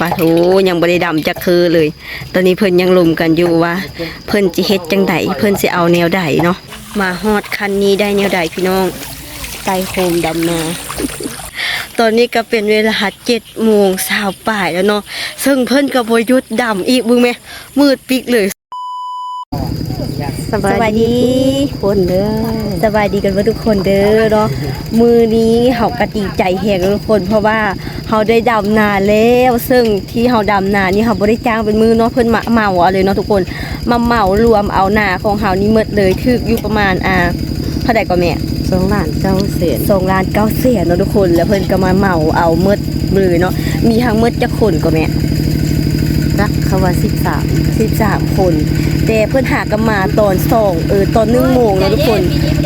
ปลาทูยังบ่ได้ดำจักคือเลย ตอนนี้เพิ่นยังลุมกันอยู่ว่า เพิ่นจะเฮ็ดจังไดเพิ่นจะเอาแนวใดเนาะมาฮอดคันนี้ได้แนวใดพี่น้องไตโคมดำนาตอนนี้ก็เป็นเวลาเจ็ดโมงสาวป่ายแล้วเนาะซึ่งเพิ่นก็บ่หยุดดำอีกบึงไหมมืดปิกเลย สบายดีคนเด้อสบายดีกันว่าทุกคนเด้อเนาะมือนี้เฮาก็ดีใจแฮงทุกคน เพราะว่าเฮาได้ดำนาแล้ว ซึ่งที่เฮาดำนานี่เฮาบ่ได้จ้างเป็นมือเนาะเพิ่นมาเหมาเอาเลยเนาะทุกคนมาเหมารวมเอานาของเฮานี่หมดเลยถึกอยู่ประมาณอ่าเท่าใดก็แม่สองล้านเก้าแสนสองล้านเก้าแสนเนาะทุกคน แล้วเพิ่นก็มาเหมาเอาหมดเลยเนาะมีทั้งหมดจักคนก็แม่รัก เขาว่าสิบสาม13คนแต่เพิ่นหากันมาตอนสองเออตอนหนึ่งโมงเนาะทุกคน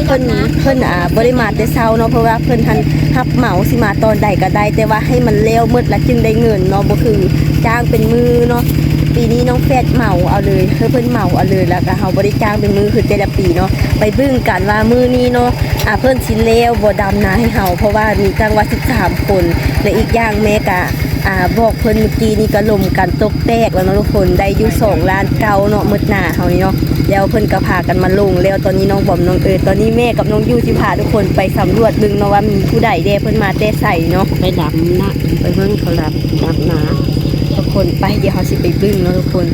เพิ่นเพิ่นอ่าบ่ได้มาแต่เช้าเนาะเพราะว่าเพิ่นทันรับเหมาสิมาตอนใดก็ได้ แต่ว่าให้มันแล้วหมดแล้วจึงได้เงินเนาะบ่คือจ้างเป็นมือเนาะปีนี้น้องแฟดเหมาเอาเลยเพิ่นเพิ่นเหมาเอาเลยแล้วก็เฮาบ่ได้จ้างเป็นมือคือแต่ละปีเนาะไปเบิ่งกันว่ามือนี้เนาะอ่าเพิ่นสิแล้วบ่ดำนาให้เฮาเพราะว่ามีจังว่า13คนและอีกอย่างแม่ก็ อ่าบอกเพิ่นเมื่อกี้นี่ก็ลมกันตกแตกแล้วเนาะทุกคนได้อยู่2ล้านเก้าเนาะหมดหน้าเฮานี่เนาะแล้วเพิ่นก็พากันมาลงแล้วตอนนี้น้องบอมน้องเอ๋ยตอนนี้แม่กับน้องยูสิพาทุกคนไปสำรวจดึงเนาะว่ามีผู้ใดแด่เพิ่นมาแต่ใส่เนาะไปดำนะไปเบิ่งเขาดำดำนาทุกคนไปเดี๋ยวเขาสิไปบึ้งเนาะทุกคน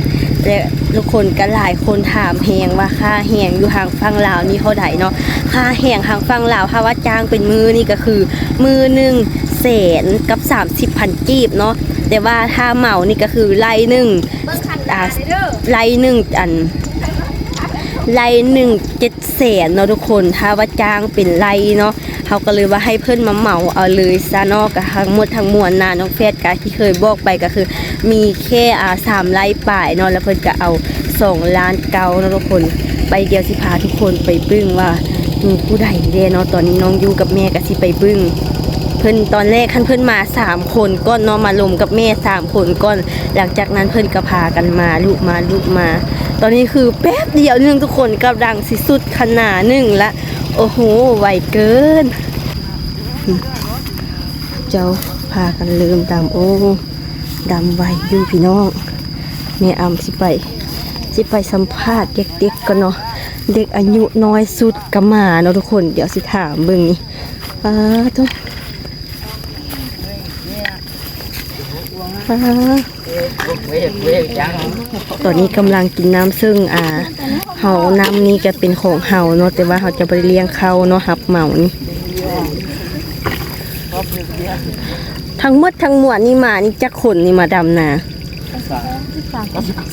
และทุกคนก็หลายคนถามแหงว่าค่าแหงอยู่ทางฝั่งลาวนี่เท่าใดเนาะค่าแหงทางฝั่งลาวถ้าว่าจ้างเป็นมือนี่ก็คือ มือหนึ่ง แสนกับ 30พันกีบเนาะแต่ว่าถ้าเหมานี่ก็คือไล่หนึ่งอ่าไล่หนึ่งอันไล่หนึ่งเจ็ดแสนเนาะทุกคนถ้าว่าจ้างเป็นไล่เนาะเขาก็เลยว่าให้เพื่อนมาเหมาเอาเลยซะเนาะกับทั้งหมดทั้งมวลนาน้องเฟสกะที่เคยบอกไปก็คือ มีแค่อ่าสามไล่ป่ายเนาะแล้วเพื่อนก็เอาสองล้านเก้าเนาะทุกคนไปเดียวสิพาทุกคนไปบึ้งว่ามีผู้ใดเด้เนาะตอนนี้น้องอยู่กับแม่ก็สิไปบึ้ง เพิ่นตอนแรกขั้นเพิ่นมาสามคนก้อนเนาะมาลมกับแม่สามคนก้อน หลังจากนั้นเพิ่นก็พากันมาลูกมาลูกมา ตอนนี้คือแป๊บเดียวหนึงทุกคนกำลังสิสุดขนาดหนึ่งละโอ้โหไวเกิน เจ้าพากันลืมดำโอ้ดำไวอยู่พี่น้องแม่อำสิไปสิไปสัมภาษณ์เด็กๆกันเนาะเด็กอายุน้อยสุดก็มาเนาะทุกคน เดี๋ยวสิถามเบิ่งนี่ป้าทุกป้า ตอนนี้กำลังกินน้ำซึ่งอ่าเฮาน้ำนี้จะเป็นของเฮาเนาะแต่ว่าเขาจะไปเลี้ยงเขาเนาะหับเหมานี่ทั้งหมดทั้งมวลนี่มานี่จักคนนี่มาดำนา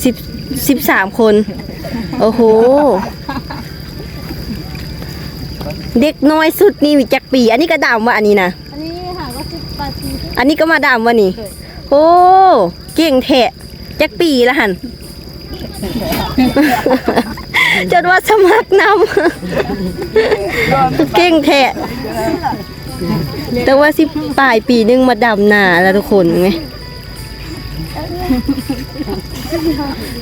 สิบสิบสามคน โอ้โห เด็กน้อยสุดนี่มีจักปี อันนี้ก็ดำวะอันนี้นะอันนี้หาว่าสิบแปดปีอันนี้ก็มาดำวะนี่ โอ้เก่งแทะจักปีละหันจนว่าสมัครนำเก่งแทะแต่ว่าสิปลายปีนึงมาดำนาแล้วทุกคนไง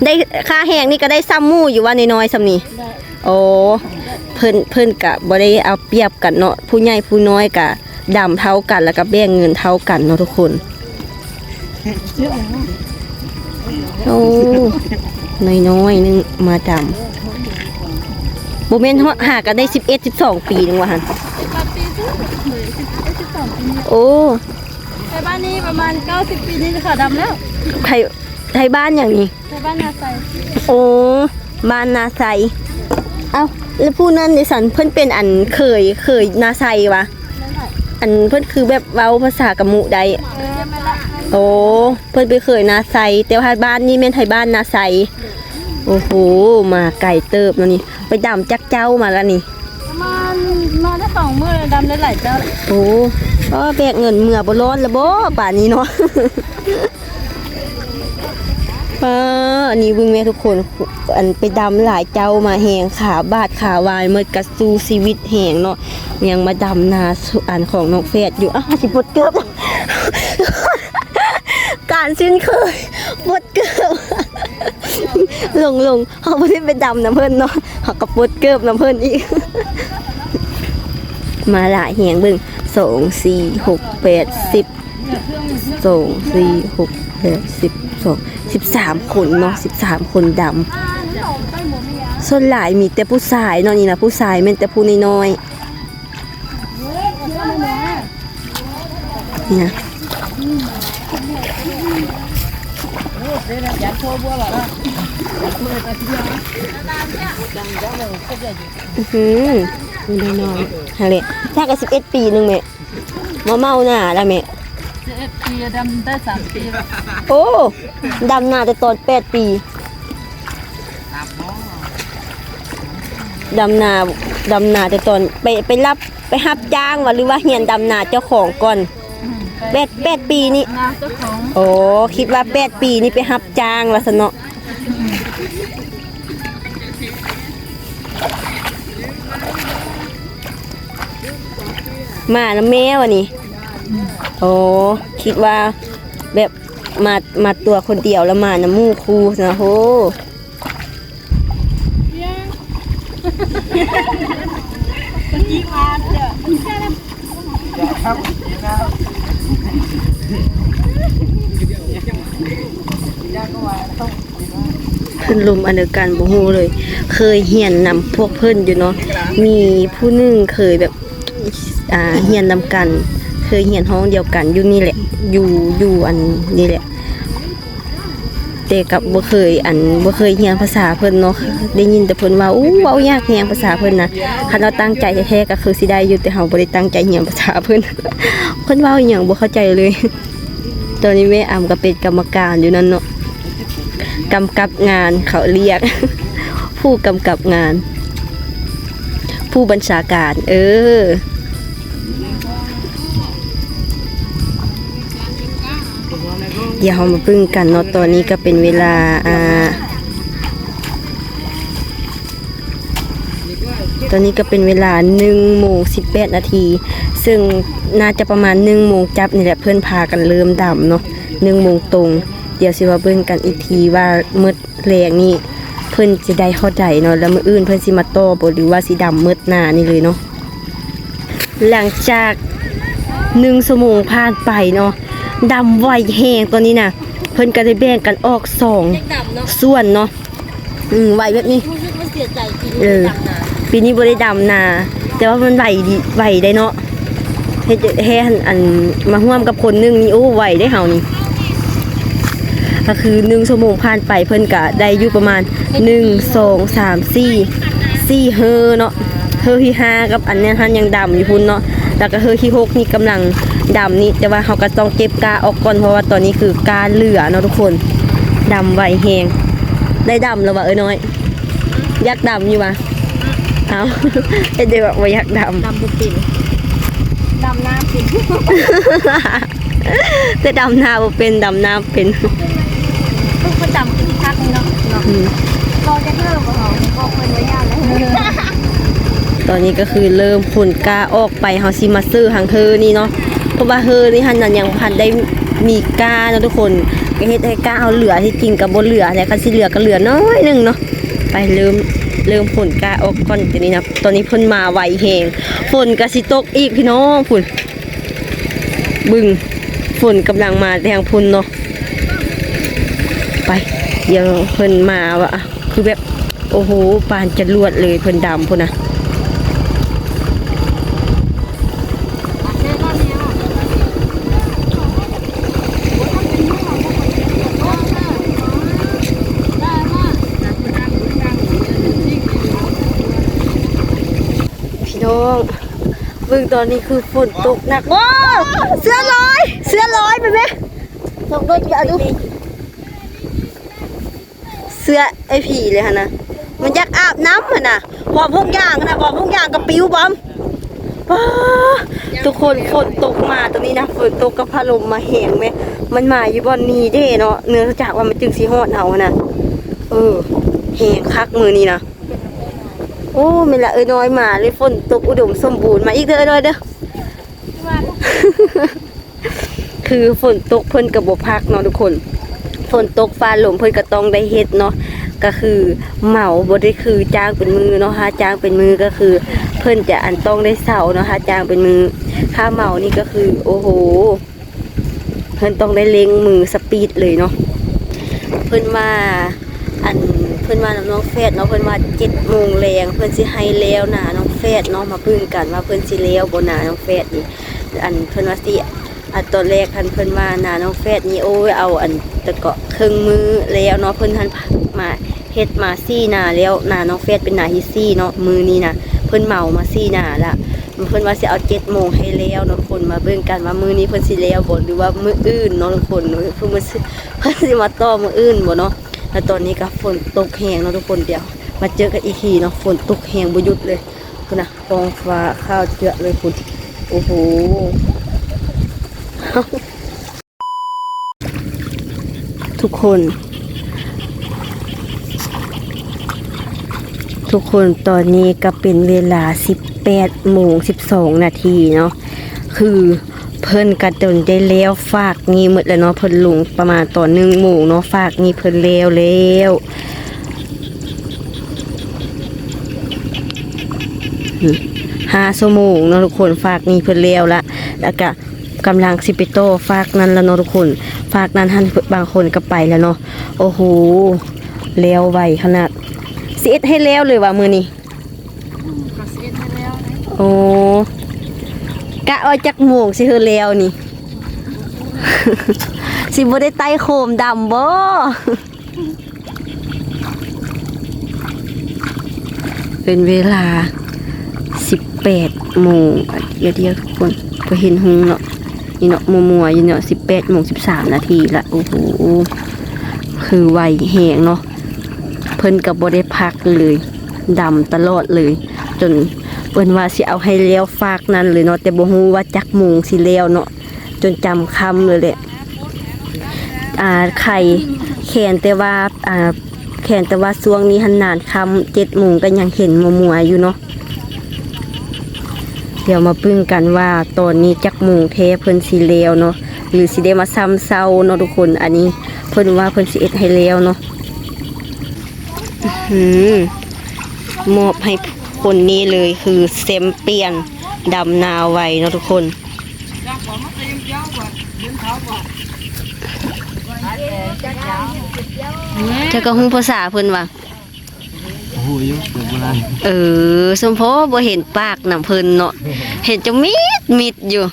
ได้ค่าแหงนี่ก็ได้ซ้ำมู่อยู่ว่าน้อยๆซ้ำนี่โอ้เพิ่นเพิ่นกะบ่ได้เอาเปรียบกันเนาะผู้ใหญ่ผู้น้อยกะดำเท่ากันแล้วก็แบ่งเงินเท่ากันเนาะทุกคน โอ้น้อยๆนึงมาดำโมเมนต์หากันได้11 12ปีนึงว่าหั่นสิบแปดปีซึ่งเลยสิบได้สิบสองปีเนี่ยโอ้ไทยบ้านนี้ประมาณเก้าสิบปีนี่จะขาดำแล้ว ไทยไทยบ้านอย่างนี้ไทยบ้านนาไซโอ้บ้านนาไซเอ้าแล้วผู้นั้นในสันเพิ่นเป็นอันเคยเคยนาไซวะนั่นแหละอันเพิ่นคือแบบเว้าภาษากะมุใดเออไม่ละ โอ้เพิ่นไปเคยนาไซแต่ว่าบ้านนี่แม่นไทยบ้านนาไซโอ้โหมาไก่เติบแล้วนี่ ไปดำจักเจ้ามาแล้วนี่ประมาณมาได้สองมือเลยดำได้หลายเจ้าเลยโอ้ก็แบกเงินเมื่อบ่ร้อนแล้วบ่ป่านนี้เนาะป้าอันนี้เบึงแม่ทุกคน อันไปดำหลายเจ้ามาแหงขาบาดขาวายเมื่อกระสู้ชีวิตแหงเนาะยังมาดำนาสุอันของน้องเฟดอยู่อ้าวสิปวดเกือบการสิ้นเคยปวดเกือบลงลงเขาไม่ได้ไปดำน้ำเพิ่นเนาะเขาก็ปวดเกือบน้ำเพิ่นอีก มาหลายเหียงบึงสองสี่หกแปดสิบสองสี่หกเออสิบสองสิบสามคนเนาะสิบสามคนดำส่วนหลายมีแต่ผู้ชายเนาะนี่นะผู้ชายแม่นแต่ผู้น้อยๆนี่นะ อื้อหือมีน้อยฮะเลยถ้าก็สิบเอ็ดปีหนึงแม่มาเมาหน้าแล้วแม่สิบเอ็ดปีดำได้สามปีแล้วโอ้ดำนาแต่ตอนแปดปีดำนาดำนาแต่ตอนไปไปรับไปหับจ้างวะหรือว่าเฮียนดำนาเจ้าของก่อน แปดแปดปีนี่ นาเจ้าของโอ้คิดว่าแปดปีนี่ไปหับจ้างละสเนาะมาแล้วแม่วะนี่โอ้คิดว่าแบบมามาตัวคนเดียวแล้วมาน้ำมูกครูนะโหยี่มาเด้อ ขึ้นลุมอันเดียวกันบ่ฮู้เลย เคยเฮียนนำพวกเพิ่นอยู่เนาะมีผู้หนึงเคยแบบอ่าเฮียนนำกัน เคยเฮียนห้องเดียวกันอยู่นี่แหละ อยู่อยู่อันนี่แหละแต่กับบ่เคยอันบ่เคยเรียนภาษาเพิ่นเนาะได้ยินแต่เพิ่นว่าอู้เว้ายากแฮงภาษาเพิ่นนะคันเราตั้งใจแท้ๆก็คือสิได้อยู่แต่เฮาบ่ได้ตั้งใจเรียนภาษาเพิ่นเพิ่นเว้าอีหยังบ่เข้าใจเลย ตอนนี้แม่อำก็เป็นกรรมการอยู่นั่นเนาะ กำกับงานเขาเรียก ผู้กำกับงาน ผู้บัญชาการ เออ เดี๋ยวเรามาพึ่งกันเนาะตอนนี้ก็เป็นเวลาอ่าตอนนี้ก็เป็นเวลา1โมง18 นาที ซึ่งน่าจะประมาณ1โมงจับนี่แหละเพื่อนพากันเริ่มดำเนาะ1โมงตรง เดี๋ยวสิว่าเบิ่งกันอีกทีว่ามืดแรงนี่เพิ่นจะได้เข้าใจเนาะแล้วมืออื่นเพิ่นสิมาโต้บ่หรือว่าสิดำมืดหน้านี่เลยเนาะหลังจาก1ชั่วโมงผ่านไปเนาะดำไวแฮงตอนนี้น่ะเพิ่นก็ได้แบ่งกันออกสองส่วนเนาะอืมไวแบบนี้เออปีนี้บ่ได้ดำนา แต่ว่ามันไหวดีไหวได้เนาะเฮ็ดให้อันอันมาร่วมกับคนหนึงนี่โอ้ไหวได้เฮานี่ ก็คือ1ชั่วโมงผ่านไปเพิ่นก็ได้อยู่ประมาณ 1 2 3 4 4เฮอเนาะเฮอที่ห้ากับอันเนี้ยท่านยังดำอยู่พุ่นเนาะแล้วก็เฮอที่หกนี่กำลังดำนี่แต่ว่าเขาก็ต้องเก็บกาออกก่อนเพราะว่าตอนนี้คือกาเหลือเนาะทุกคนดำไวแฮงได้ดำแล้วว่าเอ้ยน้อยอยากดำอยู่วะเอาเอ็ดเดี๋ยวบอกว่าอยากดดำบุปินดำน้ำปินำแต่ดำนาบ่เป็นดำนาเป็นเพิ่งประจำกินพักนี่เนาะเนาะอืมรอจะเลิกบ่เหรอบอกเพิ่นไว้ยานแล้วตอนนี้ก็คือเริ่มผลกาออกไปเฮาสิมาซื้อหางเธอนี่เนาะเพราะว่าเธอนี่หันนั้นยังพันได้มีกาเนาะทุกคนก็เฮ็ดให้กาเอาเหลือที่จริงกับบ่เหลือแต่คันสิเหลือก็เหลือน้อยหนึงเนาะไปเริ่มเริ่มผลกาออกก่อนตัวนี้นะตอนนี้เพิ่นมาไวแฮงฝนก็สิตกอีกพี่น้องพุ่นบึงฝนกำลังมาแรงพุ่นเนาะ ยวเพิ่นมาว่ะคือแบบ โอ้โหปานจะรวดเลยเพิ่นดำพุ่นนะพี่น้องเบิ่งตอนนี้คือฝนตกหนักว้เสื้อลอย เสื้อลอยไปไหมลองด้วยจะเอาดู เสื้อไอ้ผีเลยฮะนะมันอยากอาบน้ำมันนะบอมพวกอย่างนะบอมพวกอย่างกับปิ้วบอมว้าทุกคนฝนตกมาตรงนี้นะฝนตกกับพัดลมมาแหงไหมมันมาอยู่บอนนี้เด้เนาะเนื่องจากว่ามันจึงสีฮอดเอานะเออแหงคักมือนี่นะโอ้ไม่ละเอ้ยน้อยมาเลยฝนตกอุดมสมบูรณ์มาอีกเด้อเอ้ยน้อยเด้อคือฝนตกเพิ่นกับบพักเนาะทุกคนฝ นตกฟ้าหลมเพิ่นก็ต้องได้เฮ็ดเนาะก็คือเหมาบ่ได้คือจ้างเป็นมือเนาะถ้าจ้างเป็นมือก็คือ เพิ่นจะอันต้องได้เสาเนาะถ้าจ้างเป็นมือค่าเหมานี่ก็คือ โอ้โห เพิ่นต้องได้เล็งมือสปีดเลยเนาะเพิ่นมาอันเพิ่นมาน้องแฟดเนาะเพิ่นมา7โมงแรงเพิ่นสิให้แล้วนะน้องแฟดเนาะมาพึ่งกันว่าเพิ่นสิแล้วบ่นาน้องแฟดนี่อันเพิ่นว่าสิ อันตอนแรกคันเพิ่นมานาน้องแฟดนี่โอ้ยเอาอันตะเกาะครึ่งมือแล้วเนาะเพิ่นทันมาเฮ็ดมาซี่นาแล้วนาน้องแฟดเป็นนาฮิซี่เนาะมือนี้นะเพิ่นเมามาซี่นาละเพิ่นว่าสิเอาเจ็ดโมงให้แล้วเนาะทุกคนมาเบิ่งกันว่ามือนี้เพิ่นสิแล้วบ่หรือว่ามืออื่นเนาะทุกคนเพิ่นมาเพิ่นสิมาต่อมืออื่นบ่เนาะแล้วตอนนี้ก็ฝนตกแหงเนาะทุกคนเดี๋ยว มาเจอกันอีกทีเนาะฝนตกแหงบ่หยุดเลยคุณนะท้องฟ้าข้าวเจือเลยคุณโอ้โห ทุกคน ทุกคนตอนนี้ก็เป็นเวลา 18โมง12 นาทีเนาะคือเพิ่นกระตนได้แล้วฝากงี้หมดแล้วเนาะเพิ่นลงประมาณตอนหนึ่งโมงเนาะฝากงี้เพิ่นแล้วแล้วห้าชั่วโมงเนาะทุกคนฝากงี้เพิ่นแล้วละแล้วก็ กำลังสิไปโตฝากนั้นแล้วเนาะทุกคน ฝากนั้นท่านบางคนก็ไปแล้วเนาะโอ้โหแล้วไวขนาดสิเอ็ดให้แล้วเลยว่ามือนี้ก็เซ็ตให้แล้วนะโอ้กะเอาจักโมงสิเฮอแล้วนี่ สิบ่ได้ไต้โคมดำบ่เป็นเวลา 18โมงอะเดี๋ยวเดียวทุกคนก็เห็นหงเนาะ นี่เนาะมัวๆอยู่เนาะ18โมง13นาทีละโอ้โหคือไวแหงเนาะเพิ่นกับบ่ได้พักเลยดำตลอดเลย จนเพิ่นว่าสิเอาให้เลี้ยวฝากนั้นเลยเนาะแต่บ่ฮู้ว่าจักโมงสิเลี้ยวเนาะจนจำคำเลยแหละอ่าไข่แขนแต่ว่าอ่าแขนแต่ว่าช่วงนี้หันนานคำเจ็ดโมงก็ยังเห็นมัวๆอยู่เนาะ เดี๋ยวมาปึ้งกันว่าตอนนี้จักโมงเทเพิ่นสิเลวเนาะหรือสิได้มาซ้ำเซาเนาะทุกคน อันนี้เพิ่นว่าเพิ่นสิเอ็ดให้แล้วเนาะมอบให้คนนี้เลยคือเซมเปียนดำนาไวเนาะทุกคนเธอก็ฮู้ภาษาเพิ่นว่าโอ้ยเเออสมพอบ่เห็นปากนำเพิ่นเนาะเห็นจะมิดมิดอยู่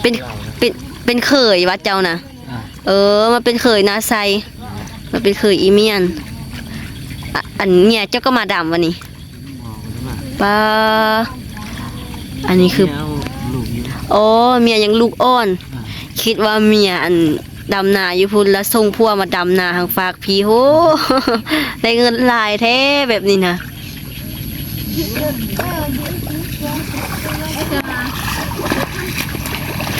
เป็นเป็นเป็นเคยว่าเจ้านะอะเออมันเป็นเคยนาไซมันเป็นเคยอีเมียนอะอันเมียเจ้าก็มาดำวันนี้บอกกันว่าป้าอันนี้คือแก้วลูกอยู่โอ้เมียยังลูกอ่อนอะคิดว่าเมียอัน ดำนาอยู่พุ่นแล้วส่งพัวมาดำนาทางฝากพี่โหได้เงินหลายแท้แบบนี้นะ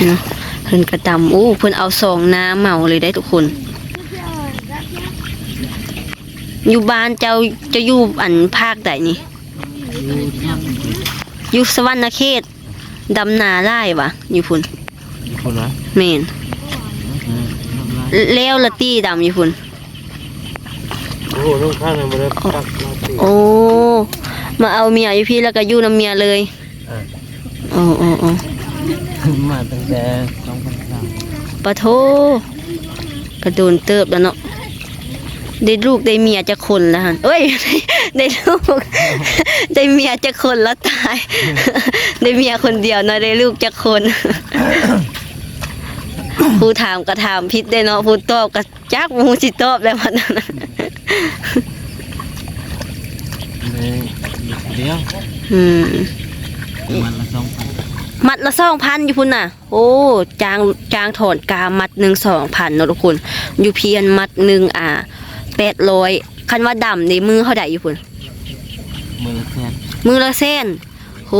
เนาะเพิ่นกระดำโอ้เพิ่นเอาซองน้ำเหมาเลยได้ทุกคน อยู่บ้านเจ้าจะอยู่อันภาคใดนี่อยู่ที่นั่นอยู่สวรรณเขตดำนาไล่วะอยู่พุ่นคนละเมนอืมทำไร แล้วละตี้ดำอยู่พุ่นโอ้โหต้องข้างเลยมาเลยปักเราตีโอ้ มาเอาเมียอยู่พี่แล้วก็อยู่น้ำเมียเลยอะโอ้โอ้โอ้มาตั้งแต่สองพันสามปะโทกระโดนเติบแล้วเนาะได้ลูกได้เมียจะคนแล้วหันเอ้ยได้ลูกได้เมียจะคนแล้วตาย ได้เมียคนเดียวเนาะได้ลูกจะคน ผู้ถามก็ถามพิษได้เนาะผู้ตอบก็จักมูสิตอบแล้วมันนั้นเลยเดียวอืมมันละสองพันมัดละสองพันอยู่พุ่นน่ะ โอ้จางจางถอนกามัดหนึ่งสองพันเนาะทุกคนอยู่เพียนมัดหนึ่งอ่าแปดร้อยคันว่าดำในมือเขาได้อยู่พุ่นมือละแสนมือละเส้นโห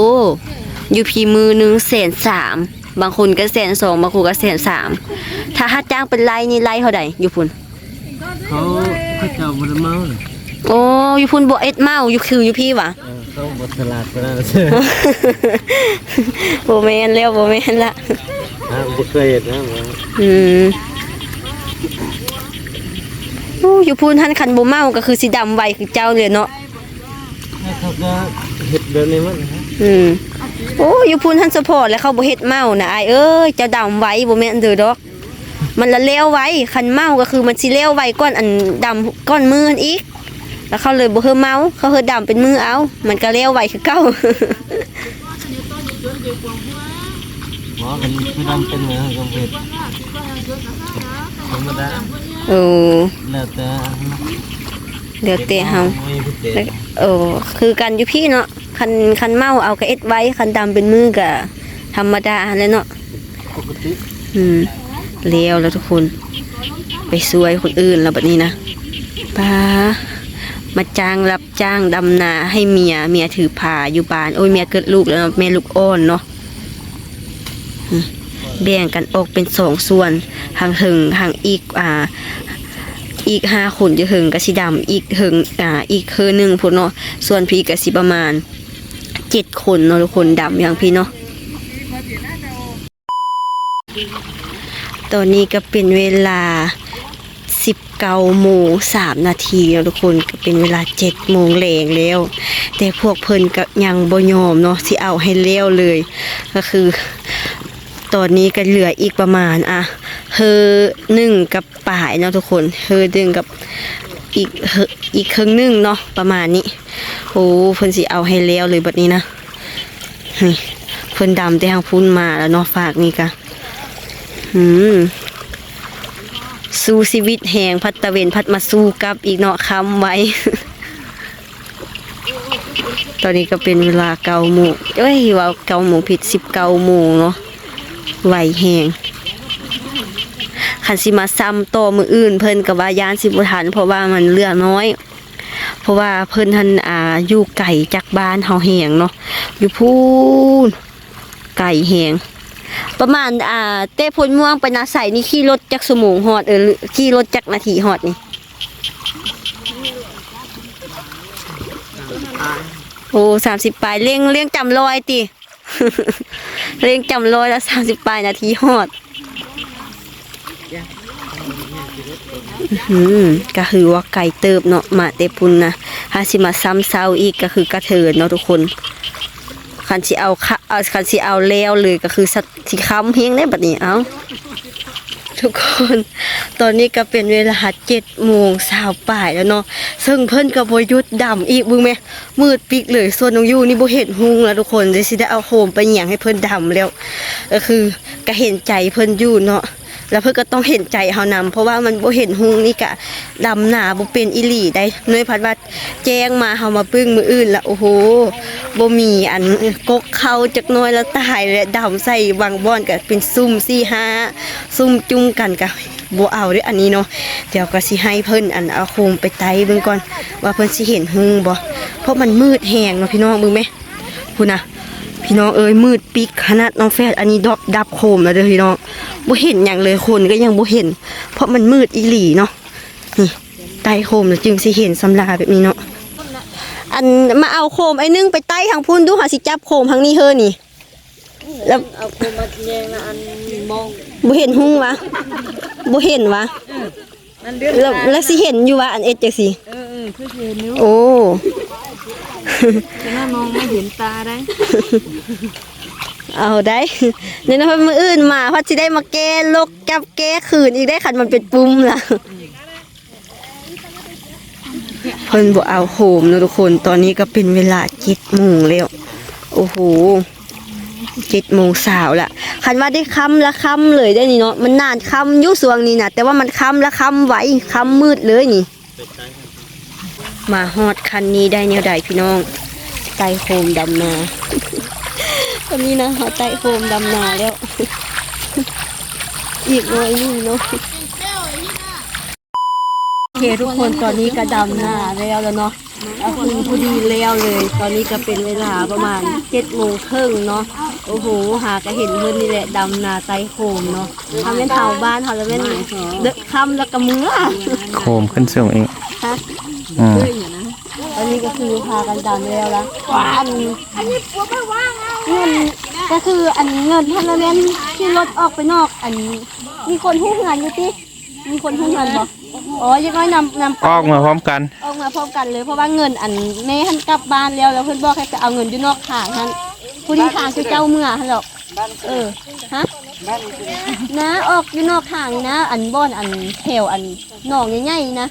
อยู่พีมือหนึ่งแสนสาม บางคนก็แสนสองบางคนก็แสนสามถ้าฮัดจ้างเป็นไล่นี่ไล่เขาได้อยู่พุ่นเขาเขาเจ้าบไดเมาเลยโอ้อยู่พุ่นบ่เอ็ดเมาอยู่คืออยู่พี่วะเออเขาบดสลาดไปแล้วโบแมนแล้วโบแมนละฮะบ่เคยเห็นนะมันอืมโอ้อยู่พูนท่านคันบ่เมาก็คือสีดำไวคือเจ้าเลยเนาะเขาก็เห็ดแบบนี้มันนะอืม โอ้อยู่พุ่นทันสปอร์ตแล้วเขาบ่เฮ็ดเมานะอายเอ้ยเจะดำไว้บ่แม่นเด้อดอก มันละเลวไว้คันเมาก็คือมันสิเลวไว้ก้อนอันดำก้อนมืออันอีก แล้วเขาเลยบ่เฮ็ดเมาเขาเฮ็ดดำเป็นมือเอา มันก็เลวไว้คือเก่าหมอกันคือดำเป็นเหนือกับเผ็ดธรรมดาโอ้แล้วแต่เดี๋ยวเตะเฮาไม่พิเศษแล้วเออคือกันอยู่พี่เนาะ คันคันเมาเอาก็เอ็ดไว้คันดำเป็นมือก็ธรรมดาแล้วเนาะปกติอืมเลวแล้วทุกคน ไปซวยคนอื่นแล้วแบบนี้นะป้ามาจ้างรับจ้างดำนาให้เมียเมียถือผ้าอยู่บ้าน โอ้ยเมียเกิดลูกแล้วเนาะแม่ลูกอ่อนเนาะอืมแบ่งกันออกเป็นสองส่วนทางหึงทางอีกอ่าอีกห้าคนจะหึงกะสิดำอีกหึงอ่าอีกคือหนึ่งพุ่นเนาะส่วนพี่กะสิประมาณ เจ็ดคนเนาะทุกคนดำอย่างพี่เนาะตอนนี้ก็เป็นเวลา19โมง3นาทีแล้วทุกคนก็เป็นเวลา7โมงแรงแล้ว แต่พวกเพิ่นก็ยังบ่ยอมเนาะสิเอาให้เร็วเลย ก็คือ ตอนนี้ก็เหลืออีกประมาณอะเฮอหนึ่งกับป่ายเนาะทุกคนเฮอหนึ่งกับ อีกอีกครึ่งหนึงเนาะประมาณนี้โอ้เพิ่นสิเอาให้แล้วเลยบัดนี้นะนี่เพิ่นดำแต่ทางพุ่นมาแล้วเนาะฝากนี่กะอืมสู้ชีวิตแหงพัดตะเวนพัดมาสู้กับอีกเนาะคำไว้ ตอนนี้ก็เป็นเวลาเก้าโมงเอ้ยว่าเก้าโมงผิดสิบเก้าโมงเนาะไหวแหง คันสิมาซ้ำต่อมืออื่น เพิ่นกับว่ายานสิบุทันเพราะว่ามันเลือน้อย เพราะว่าเพิ่นทันอ่าอยู่ไก่จากบ้านเฮาแหงเนาะอยู่พูนไก่แหงประมาณอ่าเต้พลม่วงไปนาใส่นี่ขี่รถจักสมงหอดเออขี่รถจักนาทีหอดนี่โอ้สามสิบปลายเลี้ยงเลี้ยงจำลอยติเลี้ยงจำลอยแล้วสามสิบปลายนาทีหอด อืมก็คือว่าไก่เติบเนาะมาเตพุนนะถ้าสิมาซ้ำเซาอีกก็คือกระเทินเนาะทุกคนคันสิเอาค่ะเอาคันสิเอาแล้วเลยก็คือสัตว์สิค้ำเพียงได้บัดนี้เอาทุกคน ตอนนี้ก็เป็นเวลาเจ็ดโมงสาวป่ายแล้วเนาะซึ่งเพิ่นก็บ่หยุดดำอีกบึงแม่มืดปิกเลยส่วนน้องยูนี่บเห็นหุงแล้วทุกคนจะสิได้เอาโคมไปหยังให้เพิ่นดำแล้ว ก็คือก็เห็นใจเพิ่นอยู่เนาะ แล้วเพิ่นก็ต้องเห็นใจเฮานำเพราะว่ามันบ่เห็นหุงนี่กะดำหนาบ่เป็นอีหลีได้น้อยพัดว่าแจ้งมาเฮามาปึ้งมืออื่นละโอ้โหบ่มีอันกกเข้าจักน้อยแล้วตายและดำใส่วางบ่อนก็เป็นซุ่ม4 5ซุ่มจุ้งกันกะบ่เอาเด้ออันนี้เนาะเดี๋ยวก็สิให้เพิ่นอันเอาโคมไปไต่เบิ่งก่อนว่าเพิ่นสิเห็นหุงบ่เพราะมันมืดแฮงเนาะพี่น้องเบิ่งไหมพูน่ะพี่น้องเอ้ยมืดปิกขนาดน้องแฟดอันนี้ดอบดับโคมแล้วเด้อพี่น้อง บ่เห็นอย่างเลยคนก็ยังบ่เห็น เพราะมันมืดอีหลีเนาะนี่ใต้โคมแล้วจึงสิเห็นสำลาแบบนี้เนาะอันมาเอาโคมไอ้นึงไปใต้ทางพุ่นดูหาสิจับโคมทางนี้เฮอนี่ แล้วเอาโคมมาแยงนะอันมองบ่เห็นหุ้งวะบ่เห็นวะนั่นเดือนแล้วแล้วสิเห็นอยู่วะอันเอ็ดจังสิเออเออคือเห็นนิ้วโอ้แต่น่ามองไม่เห็นตาได้ เอาได้เดี๋ยนะเพิ่นมืออื่นมาเพราะได้มาแก้ลกกับแก้คืนอีกได้คันมันเป็นปุ่มละเพิ่นบ่เอาโหมนะทุกคนตอนนี้ก็เป็นเวลาเจ็ดโมงแล้ว โอ้โหเจ็ดโมงสาวละคันว่าได้ค่ำละค่ำเลยได้นี่เนาะมันนานค่ำยุ่สวงนี่นะแต่ว่ามันค่ำละค่ำไว้ค่ำมืดเลยนี่ มาฮอดคันนี้ได้แนวใดพี่น้องไตโคมดำนา ตอนนี้นะเขาไต่โคมดำนาแล้ว อีกหน้อยนึงเนาะโอเคทุกคนตอนนี้ก็ดำหน้าแล้วแล้วเนาะเอาคืนพอดีแล้วเลย ตอนนี้ก็เป็นเวลาประมาณเจ็ดโมงครึ่งเนาะโอ้โห หาก็เห็นเพื่อนนี่แหละดำนาไตโคมเนาะทำเป็นเผาบ้านเขาแล้วเป็นเด็กคำแล้วก็มือโคมขึ้นสูงเองฮะอืมตอ นนี้ก็คือพากันดำแล้วละอันเงินก็คืออันเงินทันละเว้นที่รถออกไปนอก อันมีคนหุ้งงานอยู่ติมีคนหุ้งงานบ่อ๋อยังน้อยนำนำไปออกมาพร้อมกันออกมาพร้อมกันเลยเพราะว่าเงินอันแม่ท่านกลับบ้านแล้วแล้วเพื่อนบอกให้ไปเอาเงินอยู่นอกข้างท่านผู้ที่ทางคือเจ้าเมื่อหั่นหรอกเออฮะนะออกอยู่นอกทางนะ อันบ่อนอันแถวอันหนองใหญ่ๆนะ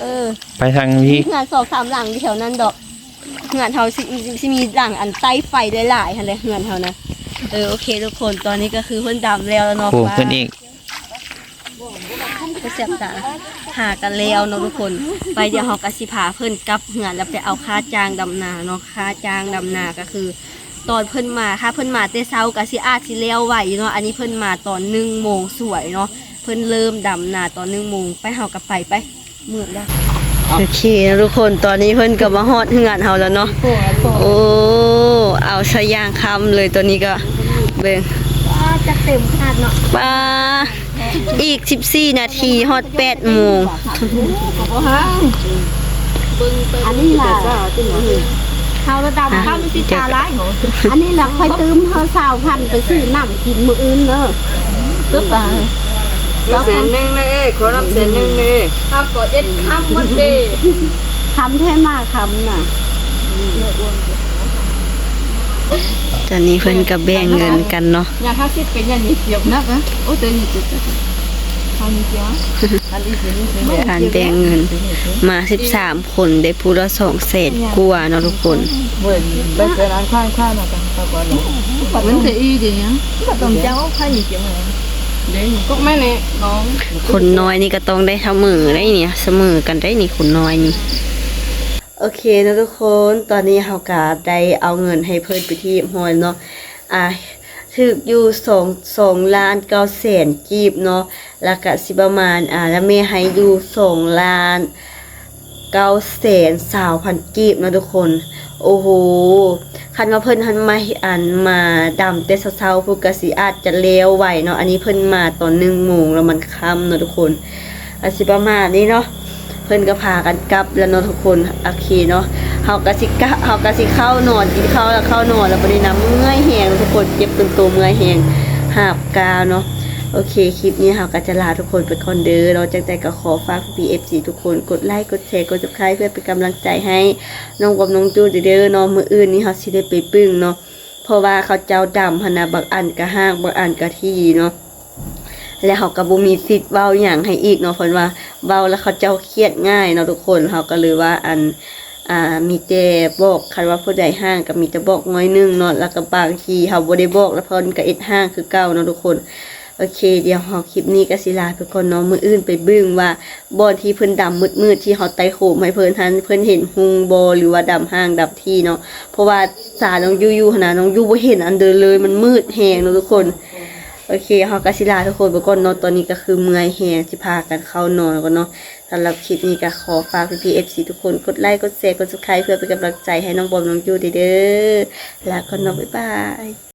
เออไปทางนี้งานสองสามหลังอยู่แถวนั้นดอกงานเฮาสิสิมีหลังอันใต้ไฟหลายๆหั่นแหละงานเฮานะเออโอเคทุกคนตอนนี้ก็คือเพิ่นดำแล้วเนาะโคมว่าขึ้นอีกไปเสียบตาหากันแล้วเนาะทุกคน ไปเดี๋ยวเฮาก็สิพาเพิ่นกลับเหือนแล้วไปเอาค่าจ้างดำนาเนาะค่าจ้างดำนาก็คือ ตอนเพิ่นมาค่ะเพิ่นมาแต่เช้าก็สิอาจสิแล้วไหวอยู่เนาะอันนี้เพิ่นมาตอน1โมงสวยเนาะเพิ่นเริ่มดำนาตอน1โมงไปเฮาก็ไปไป มืดแล้วโอเคนะทุกคนตอนนี้เพิ่นก็มาฮอดเหือนเฮาแล้วเนาะโอ้เอาซะอย่างคำเลยตัวนี้ก็เบิ่งจะเต็มขนาดเนาะปลาอีก 14 นาทีฮอด8โมงอันนี้ล่ะเขาระดับข้ามสิตาร้ายเหรออันนี้ล่ะค่อยตื้มเฮาสาวพันไปซื้อน้ำกินมื้ออื่นเด้อตึ๊บอะ แล้วแสนนึงเลยขอรับแสนนึงเลยข้ามก่อเด็ดข้ามมันเดคำแท้มาคำน่ะตอนนี้เพิ่นก็แบ่งเงินกันเนาะอย่าถ้าคิดเป็นอย่างนี้เสียบนักนะโอ้เตยนี่จุดทำเสียงการแบ่งเงิน มา13คนได้ผู้ละ2แสนกว่าเนาะทุกคนมันจะอีเดียวต้องเจ้าใครอยู่เสียงอะไร เดี๋ยวก็ไม่เนี่ยน้องคนน้อยนี่ก็ต้องได้เสมอได้เนี่ยเสมอกันได้นี่คนน้อยนี่โอเคนะทุกคนตอนนี้เฮาก็ได้เอาเงินให้เพิ่นไปที่ฮอนเนาะอ่าถึกอยู่2 2ล้าน9แสนกีบเนาะแล้วก็สิประมาณอ่าแล้วแม่ให้อยู่2ล้าน9แสน20,000กีบเนาะทุกคน โอ้โห คันว่าเพิ่นหันมาอันมาดำแต่เช้าๆพวกก็สิอาจจะเลวไหวเนาะ อันนี้เพิ่นมาตอน1โมงแล้วมันค่ำเนาะทุกคนอาสิประมาณนี้เนาะ เพิ่นก็พากันกลับแล้วเนาะทุกคนโอเคเนาะเฮาก็สิกะเฮาก็สิเข้านอนกินข้าวแล้วเข้านอนแล้วบ่ได้น้ำเมื่อยแฮงทุกคนเจ็บตึงตัวเมื่อยแฮงหาบกาวเนาะ โอเค คลิปนี้เฮาก็จะลาทุกคนไปก่อนเด้อเราจังแต่ก็ขอฝาก PFC ทุกคนกดไลค์กดแชร์กด Subscribe เพื่อเป็นกำลังใจให้น้องกับน้องจูเด้อเนาะมืออื่นนี้เฮาสิได้ไปปึ้งเนาะเพราะว่าเขาเจ้าดำหั่นน่ะบักอันก็ห้างบักอันก็ที่เนาะแล้วเขาก็บ่มีสิทธิ์เว้าหยังให้อีกเนาะเพิ่นว่าเว้าแล้วเขาเจ้าเครียดง่ายเนาะทุกคนเขาก็เลยว่าอันอ่ามีแต่บอกคันว่าผู้ใดห้างก็มีแต่บอกน้อยหนึงเนาะแล้วก็บางทีเขาบ่ได้บอกแล้วเพิ่นก็เอ็ดห้างคือเก่าเนาะทุกคน โอเค เดี๋ยวเฮาคลิปนี้ก็สิลาทุกคนเนาะมืออื่นไปบิ่งว่าบอนที่เพิ่นดำมืดๆที่เฮาไตโขมให้เพิ่นทันเพิ่นเห็นหุงบ่หรือว่าดำห้างดำที่เนาะเพราะว่าสาน้องยูยูหั่นน่ะน้องยูบ่เห็นอันเดินเลยมันมืดแฮงเนาะทุกคนโอเคเฮากาสิลาทุกคนไปก่อนเนาะตอนนี้ก็คือเมื่อยแฮงสิพากันเข้านอนแล้วก็เนาะสำหรับคลิปนี้ก็ขอฝากพี่ๆ FC ทุกคนกดไลค์กดแชร์กด Subscribe เพื่อเป็นกำลังใจให้น้องบอมน้องยูเด้อแล้วก็เนาะบ๊ายบาย